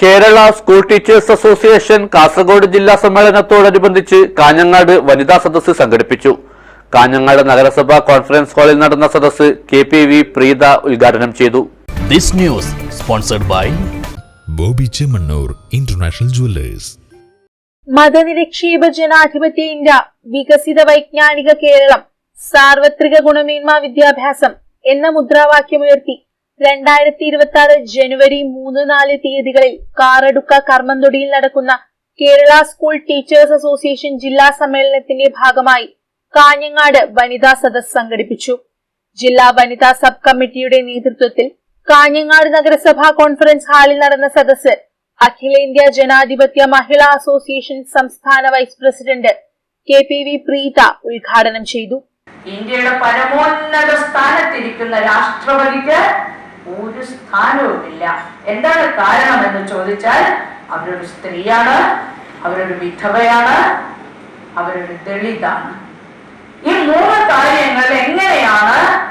Kerala school teachers association Kasaragod ജില്ലാ സമ്മേളനത്തോടനുബന്ധിച്ച് കാഞ്ഞങ്ങാട് വനിതാ സദസ്സ് സംഘടിപ്പിച്ചു. കാഞ്ഞങ്ങാട് നഗരസഭാ കോൺഫറൻസ് ഹാളിൽ നടന്ന സദസ്സ് കെ പി വി പ്രീത ഉദ്ഘാടനം ചെയ്തു. This news sponsored by Bobby Chemmannur international jewellers. മതനിരക്ഷേപ ജനാധിപത്യ ഇന്ത്യ വികസിത വൈജ്ഞാനിക കേരളം സാർവത്രിക ഗുണമേന്മ വിദ്യാഭ്യാസം എന്ന മുദ്രാവാക്യമുയർത്തി രണ്ടായിരത്തി ഇരുപത്തി ആറ് ജനുവരി മൂന്ന് നാല് തീയതികളിൽ കാറടുക്ക കർമ്മന്തൊടിയിൽ നടക്കുന്ന കേരള സ്കൂൾ ടീച്ചേഴ്സ് അസോസിയേഷൻ ജില്ലാ സമ്മേളനത്തിന്റെ ഭാഗമായി കാഞ്ഞങ്ങാട് വനിതാ സദസ് സംഘടിപ്പിച്ചു. ജില്ലാ വനിതാ സബ് കമ്മിറ്റിയുടെ നേതൃത്വത്തിൽ കാഞ്ഞങ്ങാട് നഗരസഭാ കോൺഫറൻസ് ഹാളിൽ നടന്ന സദസ് അഖിലേന്ത്യാ ജനാധിപത്യ മഹിളാ അസോസിയേഷൻ സംസ്ഥാന vice president K P V Preetha ഉദ്ഘാടനം ചെയ്തു. ഇന്ത്യയുടെ പരമോന്നത സ്ഥാനത്തിരിക്കുന്ന രാഷ്ട്രപതിക്ക് ഒരു സ്ഥാനവുമില്ല. എന്താണ് കാരണം എന്ന് ചോദിച്ചാൽ അവരൊരു സ്ത്രീയാണ് അവരൊരു വിധവയാണ് അവരൊരു ദളിതാണ്. ഈ മൂന്ന് കാര്യങ്ങൾ എങ്ങനെയാണ്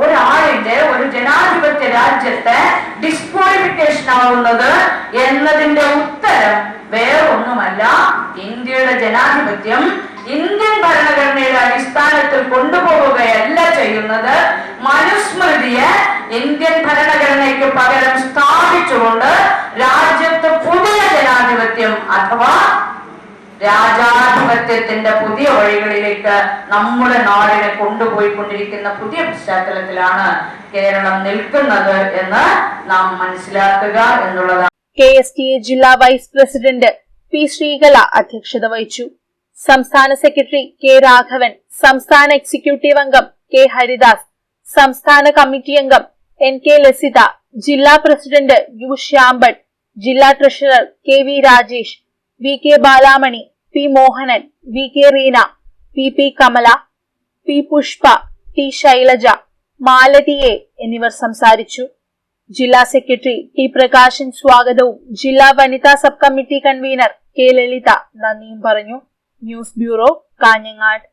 ഒരാളിന്റെ ഒരു ജനാധിപത്യ രാജ്യത്തെ ഡിസ്ക്വാളിഫിക്കേഷൻ ആവുന്നത് എന്നതിന്റെ ഉത്തരം വേറൊന്നുമല്ല. ഇന്ത്യയുടെ ജനാധിപത്യം ഇന്ത്യൻ ഭരണഘടനയുടെ അടിസ്ഥാനത്തിൽ കൊണ്ടുപോവുകയല്ല ചെയ്യുന്നത്. മനുസ്മൃതിയെ ഇന്ത്യൻ ഭരണഘടനയ്ക്ക് പകരം സ്ഥാപിച്ചുകൊണ്ട് രാജ്യത്ത് പുതിയ ജനാധിപത്യം അഥവാ രാജാധിപത്യത്തിന്റെ പുതിയ വഴികളിലേക്ക് നമ്മുടെ നാടിനെ കൊണ്ടുപോയിക്കൊണ്ടിരിക്കുന്ന പുതിയ പശ്ചാത്തലത്തിലാണ് കേരളം നിൽക്കുന്നത് എന്ന് നാം മനസ്സിലാക്കുക എന്നുള്ളതാണ്. കെ എസ് ടി എ ജില്ലാ വൈസ് പ്രസിഡന്റ് പി ശ്രീകല അധ്യക്ഷത വഹിച്ചു. സംസ്ഥാന സെക്രട്ടറി കെ രാഘവൻ സംസ്ഥാന എക്സിക്യൂട്ടീവ് അംഗം കെ ഹരിദാസ് സംസ്ഥാന കമ്മിറ്റി അംഗം എൻ കെ ലസിത ജില്ലാ പ്രസിഡന്റ് യു ശ്യാംബൻ ജില്ലാ treasurer K V Rajesh V K Balamani P Mohanan V K Reena P P Kamala P Pushpa T Shailaja Malathi A എന്നിവർ സംസാരിച്ചു. ജില്ലാ സെക്രട്ടറി ടി പ്രകാശൻ സ്വാഗതവും ജില്ലാ വനിതാ sub committee convener K Lalitha നന്ദിയും പറഞ്ഞു. News bureau Kanhangad.